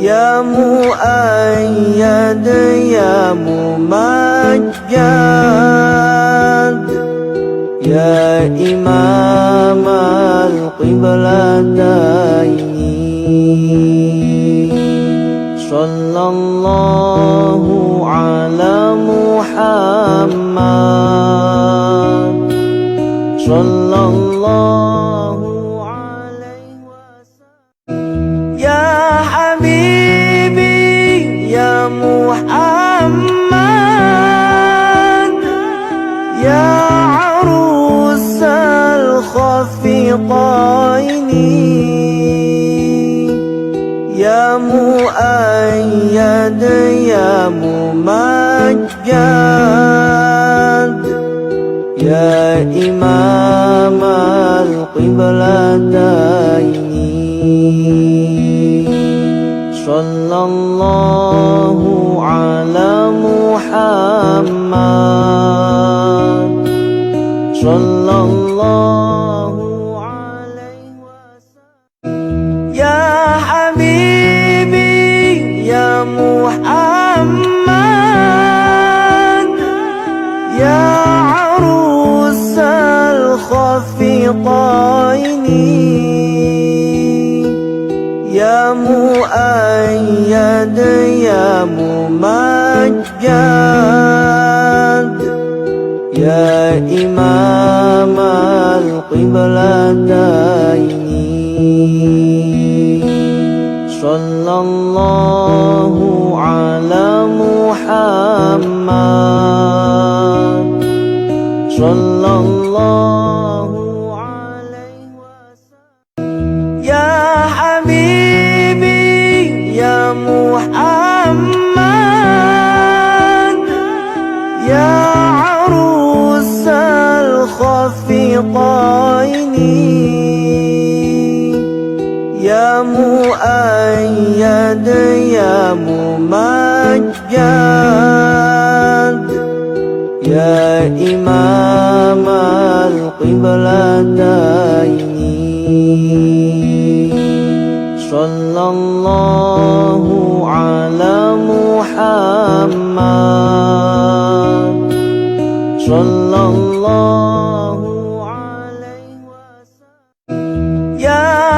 يا مؤيد يا ممجد. يا إمام القبلتين. صلى الله صلى الله عليه وسلم. يا حبيبي يا محمد يا عروس الخفيقين يا مؤيد يا ممجد. يا إمام القبلتين. صلى الله على محمد. صلى الله عليه وسلم. يا حبيبي يا محمد. يا الخفيقين يا مؤيد يا ممجد. يا إمام القبلتين. صلى الله على محمد. صلى محمد يا عروس الخفيقين. يا مؤيد يا ممجد. يا إمام القبلتين. صلى الله على محمد. صلى الله عليه وسلم. يا